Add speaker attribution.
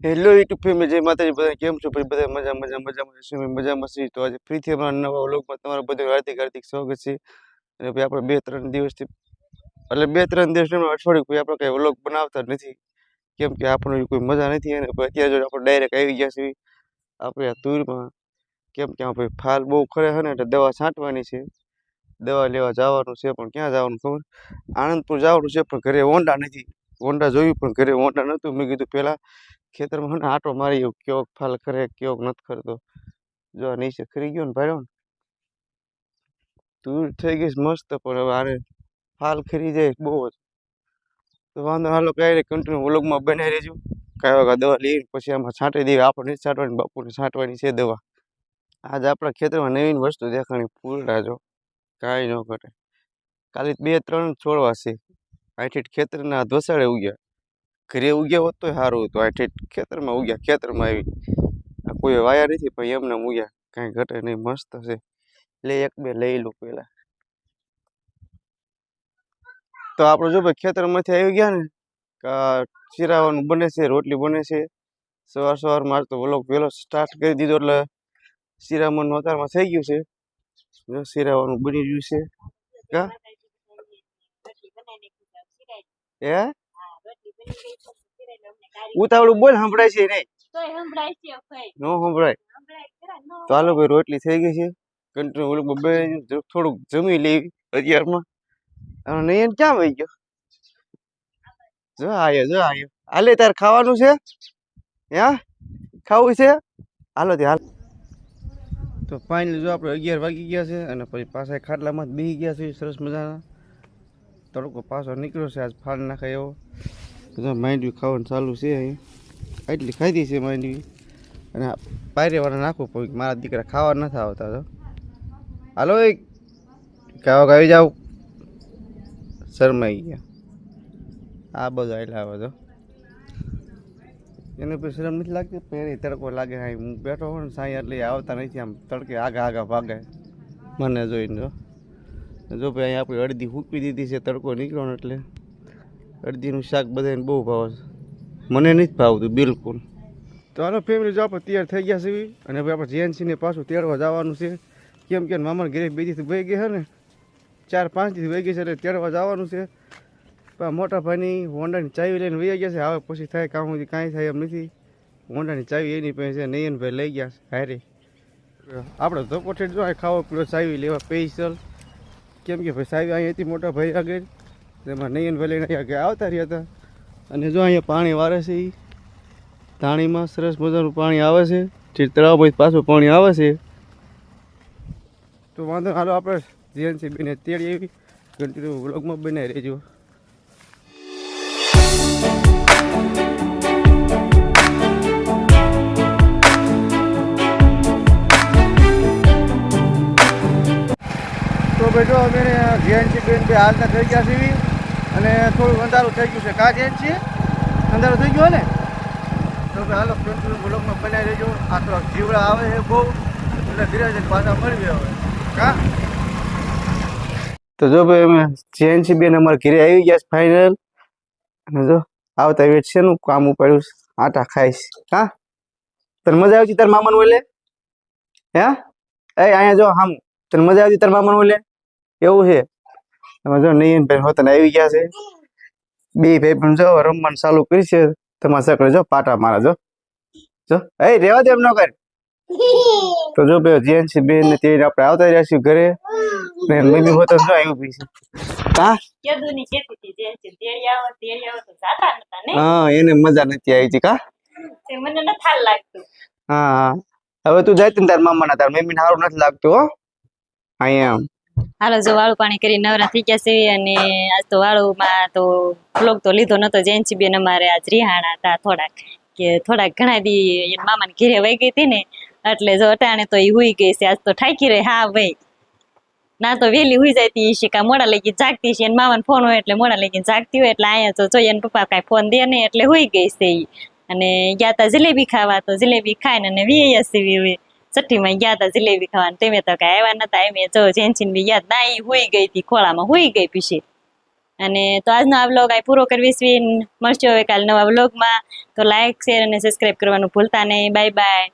Speaker 1: Hello YouTube family જય માતાજી બધા કેમ છો? ભાઈ બધા મજા મજા મજામાં છે મજામાં છીએ? તો આજે ફરીથી અમારા નવા વ્લોગમાં તમારું બધું હાર્દિક હાર્દિક સ્વાગત છે. અને ભાઈ આપણે બે, ત્રણ દિવસથી, એટલે બે, ત્રણ દિવસ અઠવાડિયું કોઈ આપણે કંઈ વ્લોગ બનાવતા નથી. કેમ કે આપણને કોઈ મજા નથી અને અત્યારે જો આપણે ડાયરેક્ટ આવી ગયા છીએ, આપણે આ ટૂરમાં, કેમ કે ભાઈ ફાલ બહુ ખરે છે ને, એટલે દવા છાંટવાની છે. દવા લેવા જવાનું છે, પણ ક્યાં જવાનું ખબર? આણંદપુર જવાનું છે, પણ ઘરે હોન્ડા નથી. હોન્ડા જોયું, પણ ઘરે હોન્ડા નહોતું. મેં કીધું પહેલાં ખેતરમાં આટો મારી આવ્યો કયોક ફાલ ખરે કયોક નથી ખરતો જો આ નીચે ખરી ગયો ને ભાઈ તુર થઈ ગઈશ મસ્ત, પણ હવે આને ફાલ ખરી જાય બહુ જ. તો વાંધો હાલો કાંઈ કન્ટિન્યુ વ્લોગમાં બનાવી રહેજો. કઈ વગર દવા લઈને પછી આમાં છાંટી દેવી, આપણને છાંટવાની, બાપુને છાંટવાની છે દવા. આજ આપણા ખેતરમાં નવીન વસ્તુ દેખાણી પૂરડા જો, કાંઈ ન ઘટે. કાલે બે ત્રણ છોડવા છે. અહીંથી ખેતરના ધોસાડે ઉગ્યા. ઘરે ઉગ્યા હોત તો સારું હતું. આ ઠેઠ ખેતરમાં ઉગ્યા, ખેતરમાં આવી. કોઈ વાયા નથી, પણ એમને એમ ઉગ્યા, કાંઈ ઘટે નહીં, મસ્ત છે. લે એક બે લઈ લો પેલા. તો આપણે જો ભાઈ ખેતરમાંથી આવી ગયા ને ચીરાવાનું બને છે, રોટલી બને છે. સવાર સવારમાં મારે તો વ્લોગ વહેલો સ્ટાર્ટ કરી દીધો એટલે શિરામણનું અત્યારમાં થઈ ગયું છે. શિરાવાનું બની ગયું છે. કા? હે? ઉતાવળું બોલ સંભળાય છે નહીં નો સંભળાય. તો હાલો ભાઈ રોટલી થઈ ગઈ છે. કંટિન્યુ ઓલું બબે થોડુંક જમી લેવી અત્યારમાં. અને નહીં ક્યાં વહી ગયો? જો આયો જો આયો. હાલે તાર ખાવાનું છે? હા? ખાવું છે? હાલો તે હાલ. તો ફાઇનલી જો આપણે અગિયાર વાગી ગયા છે અને પછી પાછા ખાટલામાં જ બેસી ગયા છે. સરસ મજાના. તડકો પાછો નીકળ્યો છે. આજ ફાળ નાખાય એવો. બધા માંડવી ખાવાનું ચાલુ છે એટલી ખાધી છે માંડવી. અને પાયરેવાળા નાખવું પડ્યું મારા દીકરા ખાવા નથી આવતા તો. હાલો એ ગાવા આવી જાઓ શરમાઈ ગયા. આ બધો આટલા આવે તો. એને પછી શરમ નથી લાગતી? પહેરી તડકો લાગે હા હું બેઠો હોઉં ને સાંઈ એટલે આવતા નથી આમ તડકે આગા આગા ભાગે. મને જોઈને જો. જો ભાઈ અહીંયા આપણે અડધી હૂકવી દીધી છે, તડકો નીકળ્યો એટલે. અડધીનું શાક બધાને બહુ ભાવે છે. મને નથી ભાવતું, બિલકુલ. તો આનો ફેમિલી જો આપણે તૈયાર થઈ ગયા છીએ અને ભાઈ આપણે જેએનસીને પાછું તેડવા જવાનું છે. કેમ કે મામાને ઘરે બે દિવસથી વહી ગયા છે ને, ચાર પાંચ દિવસ વહી ગયા છે એટલે તેડવા જવાનું છે. પણ મોટા ભાઈની હોન્ડાની ચાવી લઈને વહી ગયા છે. હવે પછી થાય કામ સુધી કાંઈ થાય એમ નથી. હોન્ડાની ચાવી એની પાસે છે નયનભાઈ લઈ ગયા છે હારે. આપણે ધોકોઠેડ જો ખાવો પીવો ચાવી લેવા સ્પેશિયલ કેમ કે ભાઈ ચાવી અહીંયાથી મોટા ભાઈ આગળ. તેમાં નયનભાઈ લઈને અહીંયા આવતા રહ્યા હતા. અને જો અહીંયા પાણી વારે છે એ ધાણીમાં સરસ મજાનું પાણી આવે છે. જે તળાવમાંથી પાછું પાણી આવે છે. તો વાંધો હાલો આપણે જીએનસી બેને તેડી એવી કન્ટિન્યુ વ્લોગમાં બનાવી રહેજો. તો બેટો અમે જીએનસી બેન હાલતા થઈ ગયા છીએ અને થોડું અંધારું થઈ ગયું છે. કા છીએ? અંધારું થઈ ગયું ને? તો કે હાલો કન્ટિન્યુ બ્લોકમાં બનાવી રહેજો આ તો જીવડા આવે છે બહુ. એટલે ધીરે પાછા મળવી હવે. કા? તો જો ભાઈ, અમે જીએનસી બેન અમારા ઘરે આવી ગયા ફાઇનલ અને જો, આવતા વેટ છે નું કામ ઉપાડ્યું આટા ખાઈશ હા તને મજા આવતી તાર મામાનું ઓલે? હે? એ, અહીંયા જો, આમ. તને મજા આવતી તાર મામાનું ઓલે? એવું છે. એમાં જો નયન ભાઈ હોતને આવી ગયા છે. બે ભાઈ પણ જો રમવાનું ચાલુ કરી છે. તમારા સકડે જો પાટા મારા જો. જો. એ રેવા દે એમ ન કર. તો જો ભાઈ જેન્સી બેન ને તે આપણે આવતા રહ્યા છીએ ઘરે. ને મમ્મી હોત જો આવ્યું પી છે. હા?
Speaker 2: કેદુની કેતી જે છે તેડી આવો તેડી આવો તો જાતા નતા ને?
Speaker 1: હા એને મજા નથી આવી છે કા?
Speaker 2: તે મને ન થાલ લાગતું.
Speaker 1: હા હવે તું જાય તને તાર મામાના તાર. મમ્મી ને સારું નથી લાગતું હો. અહીંયા. આમ
Speaker 2: હાલો, જો વાળું પાણી કરી નવરા થઈ ગયા છે અને આજ તો વાળુમાં તો બ્લોગ તો લીધો નતો. જેન્સી બેન અમારે આજ રિહાણા હતા થોડાક, કે થોડાક ઘણા દી મામાને ઘેરે વહી ગઈ હતી ને, એટલે જો અટાણે તો એ હુઈ ગઈ છે. આજ તો ઠાકી રહી, હા ભાઈ. ના તો વેલી હુઈ જતી છે કા મોડા લઈ જાગતી છે મામાને ફોન હોય એટલે મોડા લઈ જાગતી હોય, એટલે અહીંયા તો જોઈએ એના પપ્પા કાંઈ ફોન દે ને એટલે હુઈ ગઈ છે અને ગયા તા જલેબી ખાવા, તો જલેબી ખાઈને અને વી સીવી છઠ્ઠીમાં ગયા તા જલેબી ખાવાનું. તેમે તો કાંઈ આવ્યા નતા. એમ જો જેન્સીન બી યાદ ના હોઈ ગઈ હતી ખોળામાં. હોઈ ગઈ પીછી અને તો આજનો આ વ્લોગ આ પૂરો કરવી છે મળશું હવે કાલ નવા બ્લોગમાં તો લાઈક શેર અને સબસ્ક્રાઈબ કરવાનું ભૂલતા નહીં. Bye bye